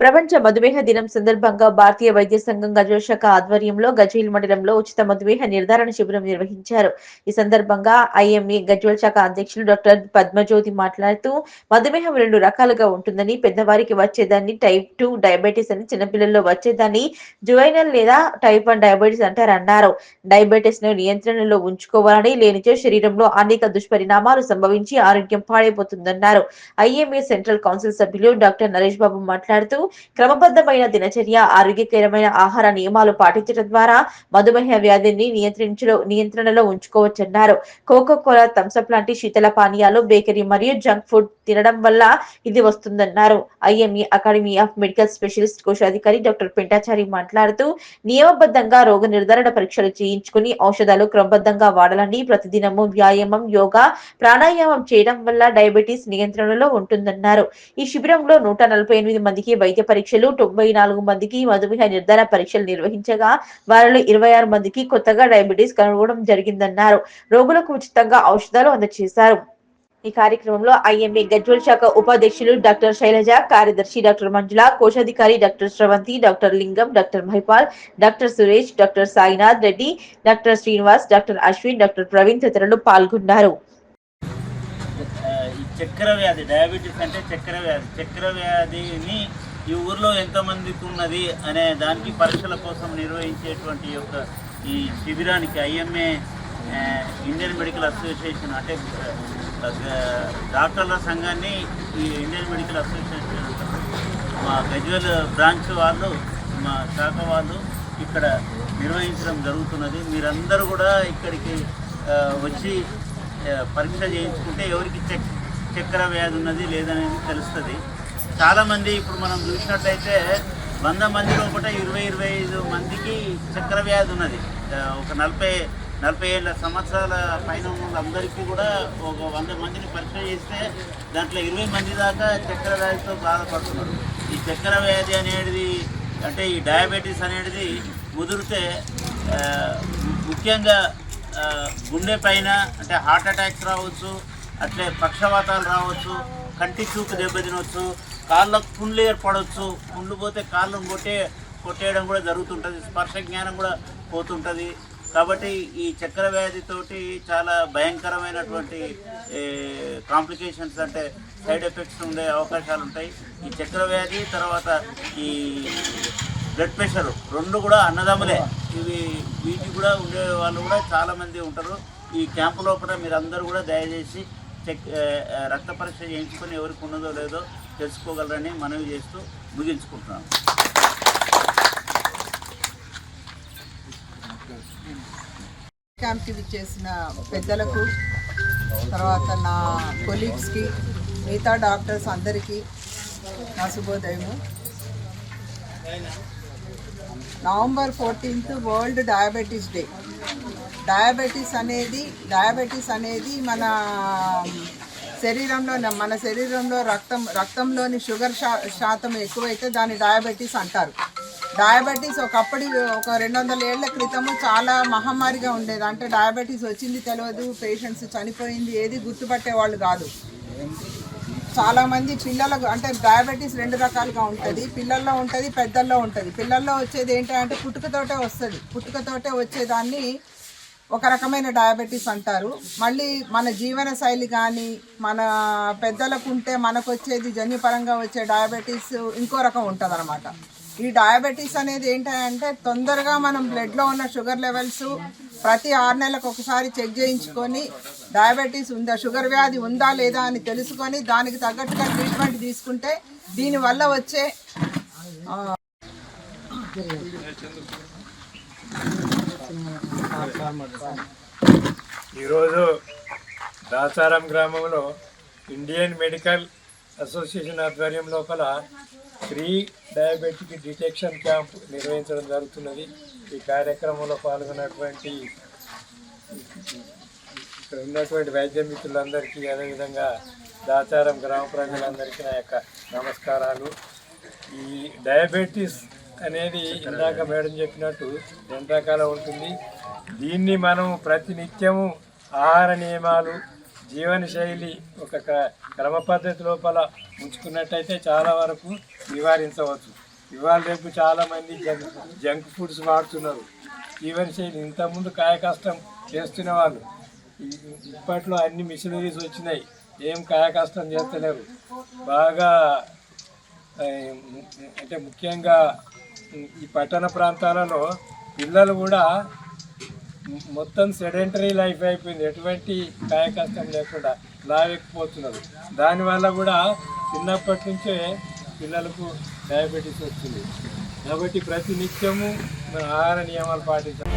ప్రపంచ మధుమేహ దినం సందర్భంగా భారతీయ వైద్య సంఘం గజల్ శాఖ ఆధ్వర్యంలో గజ్వేల్ మండలంలో ఉచిత మధుమేహ నిర్ధారణ శిబిరం నిర్వహించారు. ఈ సందర్భంగా ఐఎంఏ గజ్వేల్ శాఖ అధ్యక్షులు డాక్టర్ పద్మజ్యోతి మాట్లాడుతూ మధుమేహం రెండు రకాలుగా ఉంటుందని పెద్దవారికి వచ్చేదాన్ని టైప్ టూ డయాబెటీస్ అని చిన్నపిల్లల్లో వచ్చేదాన్ని జువైనల్ లేదా టైప్ వన్ డయాబెటీస్ అంటారన్నారు. డయాబెటీస్ను నియంత్రణలో ఉంచుకోవాలని లేనిచో శరీరంలో అనేక దుష్పరిణామాలు సంభవించి ఆరోగ్యం పాడైపోతుందన్నారు. ఐఎంఏ సెంట్రల్ కౌన్సిల్ సభ్యులు డాక్టర్ నరేష్ బాబు మాట్లాడుతూ క్రమబద్ధమైన దినచర్య ఆరోగ్యకరమైన ఆహార నియమాలు పాటించడం ద్వారా మధుమేహ వ్యాధిని నియంత్రించలో నియంత్రణలో ఉంచుకోవచ్చన్నారు. కోకో కోలా థమ్సప్ లాంటి శీతల పానీయాలు బేకరీ మరియు జంక్ ఫుడ్ తినడం వల్ల ఇది వస్తుందన్నారు. IMA academy of medical specialist కోశాధికారి డాక్టర్ పెంటాచారి మాట్లాడుతూ నియమబద్ధంగా రోగ నిర్ధారణ పరీక్షలు చేయించుకుని ఔషధాలు క్రమబద్ధంగా వాడాలని ప్రతిదినము వ్యాయామం యోగా ప్రాణాయామం చేయడం వల్ల డయాబెటీస్ నియంత్రణలో ఉంటుందన్నారు. ఈ శిబిరంలో నూట నలభై ఎనిమిది మందికి వైద్య పరీక్షలు తొంభై నాలుగు మందికి మధుమేహ నిర్ధారణ పరీక్షలు నిర్వహించగా వారిలో ఇరవై ఆరు మందికి కొత్తగా డయాబెటీస్ కనుగొనడం జరిగిందన్నారు. రోగులకు ఉచితంగా ఔషధాలు అందజేశారు ఈ కార్యక్రమంలో ఐఎంఏ గజ్వల్ శాఖ ఉపాధ్యక్షులు డాక్టర్ శైలజ కార్యదర్శి డాక్టర్ మంజుల కోశాధికారి doctor Sravanthi doctor Lingam doctor Mahipal doctor Suresh doctor Sainath Reddy doctor Srinivas doctor Ashwin doctor Praveen తదితరులు పాల్గొన్నారు. చక్కెర వ్యాధి డయాబెటీస్ అంటే చక్కెర వ్యాధి చక్కెర వ్యాధిని ఈ ఊర్లో ఎంతమందికి ఉన్నది అనే దానికి పరీక్షల కోసం నిర్వహించేటువంటి యొక్క ఈ శిబిరానికి ఐఎంఏ ఇండియన్ మెడికల్ అసోసియేషన్ అంటే డాక్టర్ల సంఘాన్ని ఈ ఇండియన్ మెడికల్ అసోసియేషన్ మా గజ్వెల్ బ్రాంచ్ వాళ్ళు మా శాఖ వాళ్ళు ఇక్కడ నిర్వహించడం జరుగుతున్నది. మీరందరూ కూడా ఇక్కడికి వచ్చి పరీక్ష చేయించుకుంటే ఎవరికి చెక్ చక్కెర వ్యాధి ఉన్నది లేదనేది తెలుస్తుంది. చాలామంది ఇప్పుడు మనం చూసినట్లయితే వంద మంది లోపల ఇరవై ఇరవై ఐదు మందికి చక్కెర వ్యాధి ఉన్నది. ఒక నలభై నలభై ఏళ్ళ సంవత్సరాల పైన ఉన్న వాళ్ళందరికీ కూడా ఒక వంద మందిని పరీక్ష చేస్తే దాంట్లో ఇరవై మంది దాకా చక్కెర వ్యాధితో బాధపడుతున్నారు. ఈ చక్కెర వ్యాధి అనేది అంటే ఈ డయాబెటీస్ అనేది ముదిరితే ముఖ్యంగా గుండె పైన అంటే హార్ట్ అటాక్స్ రావచ్చు అట్లే పక్షవాతాలు రావచ్చు కంటి చూపు దెబ్బతినవచ్చు కాళ్ళకు పుండ్లు ఏర్పడవచ్చు పుండ్లు పోతే కాళ్ళను కొట్టే కొట్టేయడం కూడా జరుగుతుంటుంది. స్పర్శ జ్ఞానం కూడా పోతుంటుంది. కాబట్టి ఈ చక్కెర వ్యాధితోటి చాలా భయంకరమైనటువంటి కాంప్లికేషన్స్ అంటే సైడ్ ఎఫెక్ట్స్ ఉండే అవకాశాలు ఉంటాయి. ఈ చక్కెర వ్యాధి తర్వాత ఈ బ్లడ్ ప్రెషర్ రెండు కూడా అన్నదమ్ములే. ఇవి వీటి కూడా ఉండే వాళ్ళు కూడా చాలామంది ఉంటారు. ఈ క్యాంపు లోపల మీరు అందరూ కూడా దయచేసి చెక్ రక్త పరీక్ష చేయించుకొని ఎవరికి ఉన్నదో లేదో తెలుసుకోగలరని మనవి చేస్తూ ముగించుకుంటున్నాను. క్యాంప్కి చేసిన పెద్దలకు తర్వాత నా కొలీగ్స్కి మిగతా డాక్టర్స్ అందరికీ నా శుభోదయము. November fourteenth world diabetes day. Diabetes అనేది డయాబెటీస్ అనేది మన శరీరంలో మన శరీరంలో రక్తం రక్తంలోని షుగర్ శా శాతం ఎక్కువైతే దాన్ని డయాబెటీస్ అంటారు. డయాబెటీస్ ఒకప్పటి ఒక రెండు వందల ఏళ్ళ క్రితము చాలా మహమ్మారిగా ఉండేది. అంటే డయాబెటీస్ వచ్చింది తెలియదు పేషెంట్స్ చనిపోయింది ఏది గుర్తుపట్టే వాళ్ళు కాదు. చాలామంది పిల్లలకు అంటే డయాబెటీస్ రెండు రకాలుగా ఉంటుంది. పిల్లల్లో ఉంటుంది పెద్దల్లో ఉంటుంది. పిల్లల్లో వచ్చేది ఏంటంటే పుట్టుకతోటే వస్తుంది. పుట్టుకతోటే వచ్చేదాన్ని ఒక రకమైన డయాబెటీస్ అంటారు. మళ్ళీ మన జీవన శైలి కానీ మన పెద్దలకు ఉంటే మనకు వచ్చేది జన్యుపరంగా వచ్చే డయాబెటీస్ ఇంకో రకం ఉంటుంది అనమాట ఈ డయాబెటీస్ అనేది ఏంటంటే తొందరగా మనం బ్లడ్లో ఉన్న షుగర్ లెవెల్స్ ప్రతి ఆరు నెలలకు ఒకసారి చెక్ చేయించుకొని డయాబెటీస్ ఉందా షుగర్ వ్యాధి ఉందా లేదా అని తెలుసుకొని దానికి తగ్గట్టుగా ట్రీట్మెంట్ తీసుకుంటే దీనివల్ల వచ్చే ఈరోజు దాసారం గ్రామంలో ఇండియన్ మెడికల్ అసోసియేషన్ ఆధ్వర్యం లోపల ప్రీ డయాబెటిక్ డిటెక్షన్ క్యాంప్ నిర్వహించడం జరుగుతున్నది. ఈ కార్యక్రమంలో పాల్గొన్నటువంటి ఇక్కడ ఉన్నటువంటి వైద్య మిత్రులందరికీ అదేవిధంగా దాచారం గ్రామ ప్రజలందరికీ నా యొక్క నమస్కారాలు. ఈ డయాబెటీస్ అనేది ఇందాక మేడం చెప్పినట్టు రెండు రకాల ఉంటుంది. దీన్ని మనం ప్రతినిత్యము ఆహార నియమాలు జీవన శైలి ఒక క్ర- క్రమ పద్ధతి లోపల ఉంచుకున్నట్టయితే చాలా వరకు నివారించవచ్చు. ఇవాళ రేపు చాలామంది జంక్ జంక్ ఫుడ్స్ వాడుతున్నారు. జీవన శైలి ఇంతకుముందు కాయ కష్టం చేస్తున్న వాళ్ళు. ఇప్పట్లో అన్ని మిషనరీస్ వచ్చినాయి. ఏం కాయ కష్టం చేస్తలేరు. బాగా అంటే ముఖ్యంగా ఈ పట్టణ ప్రాంతాలలో పిల్లలు కూడా మొత్తం సెడెంటరీ లైఫ్ అయిపోయింది. ఎటువంటి కాయ కష్టం లేకుండా లావెక్కిపోతున్నారు. దానివల్ల కూడా చిన్నప్పటి నుంచే పిల్లలకు డయాబెటీస్ వస్తుంది కాబట్టి ప్రతి నిత్యము మన ఆహార నియమాలు పాటించాలి.